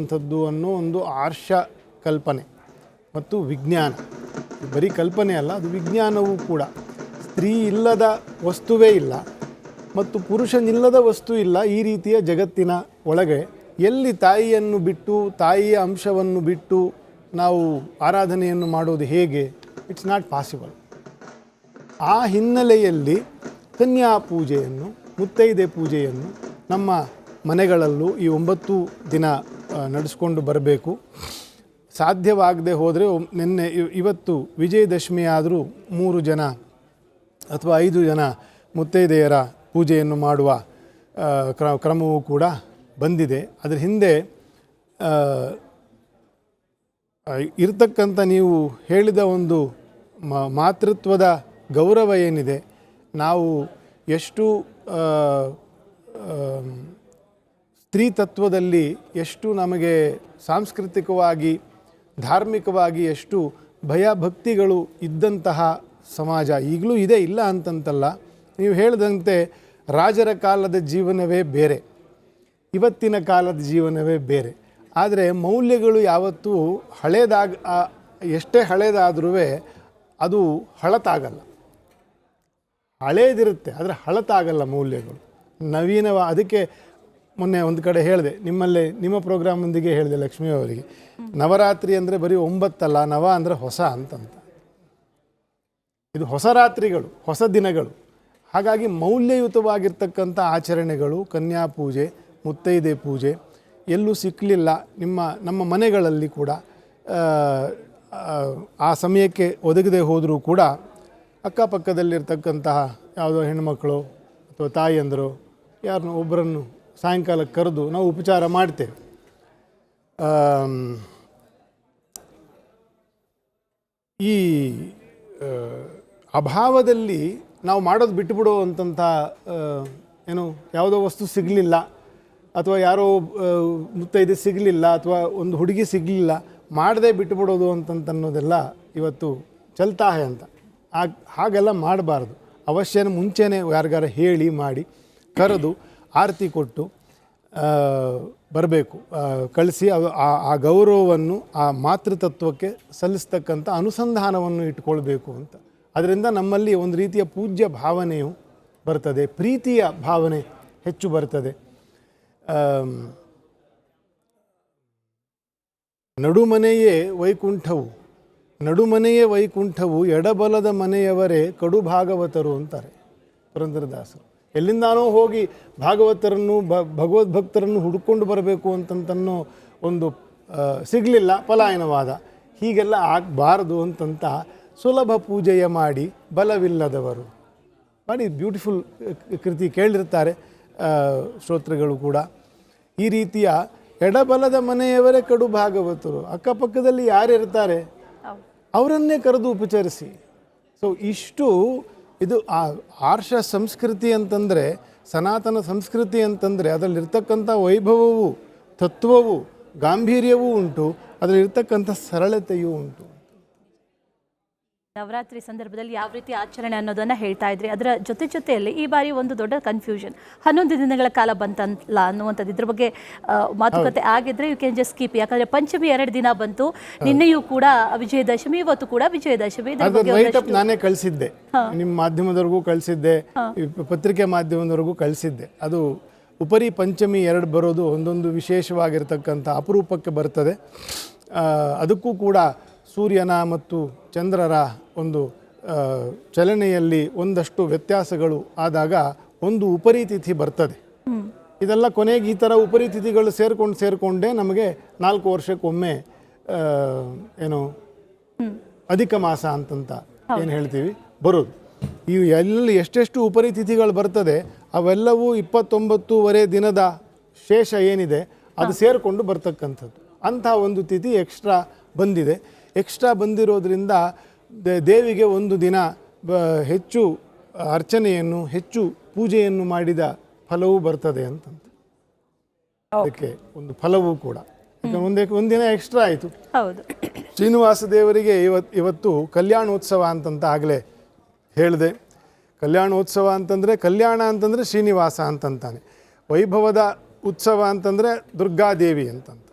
ಅಂಥದ್ದು ಅನ್ನೋ ಒಂದು ಆರ್ಷ ಕಲ್ಪನೆ ಮತ್ತು ವಿಜ್ಞಾನ. ಬರೀ ಕಲ್ಪನೆ ಅಲ್ಲ, ಅದು ವಿಜ್ಞಾನವೂ ಕೂಡ. ಸ್ತ್ರೀ ಇಲ್ಲದ ವಸ್ತುವೇ ಇಲ್ಲ ಮತ್ತು ಪುರುಷನಿಲ್ಲದ ವಸ್ತು ಇಲ್ಲ ಈ ರೀತಿಯ ಜಗತ್ತಿನ ಒಳಗೆ. ಎಲ್ಲಿ ತಾಯಿಯನ್ನು ಬಿಟ್ಟು, ತಾಯಿಯ ಅಂಶವನ್ನು ಬಿಟ್ಟು ನಾವು ಆರಾಧನೆಯನ್ನು ಮಾಡೋದು ಹೇಗೆ? ಇಟ್ಸ್ ನಾಟ್ ಪಾಸಿಬಲ್ ಆ ಹಿನ್ನೆಲೆಯಲ್ಲಿ ಕನ್ಯಾ ಪೂಜೆಯನ್ನು, ಮುತ್ತೈದೆ ಪೂಜೆಯನ್ನು ನಮ್ಮ ಮನೆಗಳಲ್ಲೂ ಈ ಒಂಬತ್ತು ದಿನ ನಡೆಸ್ಕೊಂಡು ಬರಬೇಕು. ಸಾಧ್ಯವಾಗದೆ ಹೋದರೆ ನಿನ್ನೆ ಇವ್- ಇವತ್ತು ವಿಜಯದಶಮಿ ಆದರೂ ಮೂರು ಜನ ಅಥವಾ ಐದು ಜನ ಮುತ್ತೈದೆಯರ ಪೂಜೆಯನ್ನು ಮಾಡುವ ಕ್ರ, ಕ್ರಮವೂ ಕೂಡ ಬಂದಿದೆ. ಅದರ ಹಿಂದೆ ಇರತಕ್ಕಂಥ ನೀವು ಹೇಳಿದ ಒಂದು ಮಾತೃತ್ವದ ಗೌರವ ಏನಿದೆ, ನಾವು ಎಷ್ಟು ಆ, ಆಮ್, ಸ್ತ್ರೀ ತತ್ವದಲ್ಲಿ ಎಷ್ಟು ನಮಗೆ ಸಾಂಸ್ಕೃತಿಕವಾಗಿ ಧಾರ್ಮಿಕವಾಗಿ ಎಷ್ಟು ಭಯ ಭಕ್ತಿಗಳು ಇದ್ದಂತಹ ಸಮಾಜ ಈಗಲೂ ಇದೆ ಇಲ್ಲ ಅಂತಂತಲ್ಲ. ನೀವು ಹೇಳಿದಂತೆ ರಾಜರ ಕಾಲದ ಜೀವನವೇ ಬೇರೆ ಇವತ್ತಿನ ಕಾಲದ ಜೀವನವೇ ಬೇರೆ. ಆದರೆ ಮೌಲ್ಯಗಳು ಯಾವತ್ತೂ ಹಳೇದಾಗ ಎಷ್ಟೇ ಹಳೇದಾದ್ರೂ ಅದು ಹಳತಾಗಲ್ಲ. ಹಳೇದಿರುತ್ತೆ ಆದರೆ ಹಳತಾಗಲ್ಲ ಮೌಲ್ಯಗಳು. ನವೀನವ ಅದಕ್ಕೆ ಮೊನ್ನೆ ಒಂದು ಕಡೆ ಹೇಳಿದೆ ನಿಮ್ಮಲ್ಲಿ ನಿಮ್ಮ ಪ್ರೋಗ್ರಾಮೊಂದಿಗೆ ಹೇಳಿದೆ ಲಕ್ಷ್ಮೀ ಅವರಿಗೆ. ನವರಾತ್ರಿ ಅಂದರೆ ಬರೀ ಒಂಬತ್ತಲ್ಲ ನವ ಅಂದರೆ ಹೊಸ ಅಂತಂತ. ಇದು ಹೊಸ ರಾತ್ರಿಗಳು ಹೊಸ ದಿನಗಳು. ಹಾಗಾಗಿ ಮೌಲ್ಯಯುತವಾಗಿರ್ತಕ್ಕಂಥ ಆಚರಣೆಗಳು ಕನ್ಯಾ ಪೂಜೆ ಮುತ್ತೈದೆ ಪೂಜೆ ಎಲ್ಲೂ ಸಿಕ್ಕಲಿಲ್ಲ ನಿಮ್ಮ ನಮ್ಮ ಮನೆಗಳಲ್ಲಿ ಕೂಡ. ಆ, ಸಮಯಕ್ಕೆ ಒದಗದೆ ಹೋದರೂ ಕೂಡ ಅಕ್ಕಪಕ್ಕದಲ್ಲಿರ್ತಕ್ಕಂತಹ ಯಾವುದೋ ಹೆಣ್ಮಕ್ಕಳು ಅಥವಾ ತಾಯಿಯಂದರು ಯಾರನ್ನೋ ಒಬ್ಬರನ್ನು ಸಾಯಂಕಾಲಕ್ಕೆ ಕರೆದು ನಾವು ಉಪಚಾರ ಮಾಡ್ತೇವೆ. ಈ ಅಭಾವದಲ್ಲಿ ನಾವು ಮಾಡೋದು ಬಿಟ್ಟುಬಿಡೋ ಅಂತಂಥ ಏನು, ಯಾವುದೋ ವಸ್ತು ಸಿಗಲಿಲ್ಲ. ಅಥವಾ ಯಾರೋ ಮುತ್ತೈದೆ ಸಿಗಲಿಲ್ಲ, ಅಥವಾ ಒಂದು ಹುಡುಗಿ ಸಿಗಲಿಲ್ಲ, ಮಾಡದೆ ಬಿಟ್ಟುಬಿಡೋದು ಅಂತಂತನ್ನೋದೆಲ್ಲ ಇವತ್ತು ಚಲ್ತಾ ಹೇ ಅಂತ ಹಾಗೆಲ್ಲ ಮಾಡಬಾರ್ದು. ಅವಶ್ಯನ ಮುಂಚೆನೇ ಯಾರಿಗಾರ ಹೇಳಿ ಮಾಡಿ, ಕರೆದು ಆರತಿ ಕೊಟ್ಟು ಬರಬೇಕು. ಕಳಿಸಿ ಆ ಆ ಗೌರವವನ್ನು, ಆ ಮಾತೃತತ್ವಕ್ಕೆ ಸಲ್ಲಿಸ್ತಕ್ಕಂಥ ಅನುಸಂಧಾನವನ್ನು ಇಟ್ಕೊಳ್ಬೇಕು ಅಂತ. ಅದರಿಂದ ನಮ್ಮಲ್ಲಿ ಒಂದು ರೀತಿಯ ಪೂಜ್ಯ ಭಾವನೆಯು ಬರ್ತದೆ, ಪ್ರೀತಿಯ ಭಾವನೆ ಹೆಚ್ಚು ಬರ್ತದೆ. ನಡುಮನೆಯೇ ವೈಕುಂಠವು ನಡುಮನೆಯೇ ವೈಕುಂಠವು ಎಡಬಲದ ಮನೆಯವರೇ ಕಡು ಭಾಗವತರು ಅಂತಾರೆ ಪುರಂದರದಾಸರು. ಎಲ್ಲಿಂದಾನೋ ಹೋಗಿ ಭಾಗವತರನ್ನು ಭ ಭಗವದ್ಭಕ್ತರನ್ನು ಹುಡುಕೊಂಡು ಬರಬೇಕು ಅಂತಂತನ್ನೋ ಒಂದು ಸಿಗಲಿಲ್ಲ ಪಲಾಯನವಾದ. ಹೀಗೆಲ್ಲ ಆಗಬಾರ್ದು ಅಂತಂತ ಸುಲಭ ಪೂಜೆಯ ಮಾಡಿ ಬಲವಿಲ್ಲದವರು. ಮಾಡಿ ಬ್ಯೂಟಿಫುಲ್ ಕೃತಿ ಕೇಳಿರ್ತಾರೆ ಶ್ರೋತೃಗಳು ಕೂಡ. ಈ ರೀತಿಯ ಎಡಬಲದ ಮನೆಯವರೇ ಕಡು ಭಾಗವತರು. ಅಕ್ಕಪಕ್ಕದಲ್ಲಿ ಯಾರಿರ್ತಾರೆ ಅವರನ್ನೇ ಕರೆದು ಉಪಚರಿಸಿ. ಸೊ ಇಷ್ಟು ಇದು ಆ ಆರ್ಷ ಸಂಸ್ಕೃತಿ ಅಂತಂದರೆ, ಸನಾತನ ಸಂಸ್ಕೃತಿ ಅಂತಂದರೆ, ಅದರಲ್ಲಿರ್ತಕ್ಕಂಥ ವೈಭವವು, ತತ್ವವು, ಗಾಂಭೀರ್ಯವೂ ಉಂಟು, ಅದರಲ್ಲಿರ್ತಕ್ಕಂಥ ಸರಳತೆಯೂ ಉಂಟು. ನವರಾತ್ರಿ ಸಂದರ್ಭದಲ್ಲಿ ಯಾವ ರೀತಿ ಆಚರಣೆ ಅನ್ನೋದನ್ನ ಹೇಳ್ತಾ ಇದ್ರಿ. ಅದರ ಜೊತೆ ಜೊತೆಯಲ್ಲಿ ಈ ಬಾರಿ ಒಂದು ದೊಡ್ಡ ಕನ್ಫ್ಯೂಷನ್ ಹನ್ನೊಂದು ದಿನಗಳ ಕಾಲ ಬಂತಲ್ಲ ಅನ್ನುವಂಥದ್ದು. ಇದ್ರ ಬಗ್ಗೆ ಮಾತುಕತೆ ಆಗಿದ್ರೆ ಯು ಕ್ಯಾನ್ ಜಸ್ಟ್ ಕೀಪ್ ಯಾಕಂದ್ರೆ ಪಂಚಮಿ ಎರಡು ದಿನ ಬಂತು. ನಿನ್ನೆಯೂ ಕೂಡ ವಿಜಯದಶಮಿ ಇವತ್ತು ಕೂಡ ವಿಜಯದಶಮಿ. ನಾನೇ ಕಳಿಸಿದ್ದೆ. ನಿಮ್ಮ ಮಾಧ್ಯಮದವರೆಗೂ ಕಳಿಸಿದ್ದೆ. ಪತ್ರಿಕೆ ಮಾಧ್ಯಮದವರೆಗೂ ಕಳಿಸಿದ್ದೆ. ಅದು ಉಪರಿ ಪಂಚಮಿ ಎರಡು ಬರೋದು ಒಂದೊಂದು ವಿಶೇಷವಾಗಿರ್ತಕ್ಕಂಥ ಅಪರೂಪಕ್ಕೆ ಬರ್ತದೆ. ಅದಕ್ಕೂ ಕೂಡ ಸೂರ್ಯನ ಮತ್ತು ಚಂದ್ರರ ಒಂದು ಚಲನೆಯಲ್ಲಿ ಒಂದಷ್ಟು ವ್ಯತ್ಯಾಸಗಳು ಆದಾಗ ಒಂದು ಉಪರಿ ತಿಥಿ ಬರ್ತದೆ. ಇದೆಲ್ಲ ಕೊನೆಗೆ ಈ ಥರ ಉಪರಿತಿಥಿಗಳು ಸೇರ್ಕೊಂಡು ಸೇರಿಕೊಂಡೇ ನಮಗೆ ನಾಲ್ಕು ವರ್ಷಕ್ಕೊಮ್ಮೆ ಏನು ಅಧಿಕ ಮಾಸ ಅಂತಂತ ಏನು ಹೇಳ್ತೀವಿ? ಬರೋದು. ಇವು ಎಲ್ಲಿ ಎಷ್ಟೆಷ್ಟು ಉಪರಿತಿಥಿಗಳು ಬರ್ತದೆ ಅವೆಲ್ಲವೂ ಇಪ್ಪತ್ತೊಂಬತ್ತೂವರೆ ದಿನದ ಶೇಷ ಏನಿದೆ ಅದು ಸೇರಿಕೊಂಡು ಬರ್ತಕ್ಕಂಥದ್ದು. ಅಂಥ ಒಂದು ತಿಥಿ ಎಕ್ಸ್ಟ್ರಾ ಬಂದಿದೆ. ಎಕ್ಸ್ಟ್ರಾ ಬಂದಿರೋದ್ರಿಂದ ದೇವಿಗೆ ಒಂದು ದಿನ ಬ ಹೆಚ್ಚು ಅರ್ಚನೆಯನ್ನು ಹೆಚ್ಚು ಪೂಜೆಯನ್ನು ಮಾಡಿದ ಫಲವೂ ಬರ್ತದೆ ಅಂತಂತ. ಅದಕ್ಕೆ ಒಂದು ಫಲವೂ ಕೂಡ. ಒಂದೇ ಒಂದಿನ ಎಕ್ಸ್ಟ್ರಾ ಆಯಿತು. ಹೌದು. ಶ್ರೀನಿವಾಸ ದೇವರಿಗೆ ಇವತ್ತು ಇವತ್ತು ಕಲ್ಯಾಣೋತ್ಸವ ಅಂತಂತ ಆಗಲೇ ಹೇಳಿದೆ. ಕಲ್ಯಾಣೋತ್ಸವ ಅಂತಂದರೆ ಕಲ್ಯಾಣ ಅಂತಂದರೆ ಶ್ರೀನಿವಾಸ ಅಂತಂತಾನೆ. ವೈಭವದ ಉತ್ಸವ ಅಂತಂದರೆ ದುರ್ಗಾದೇವಿ ಅಂತಂತ.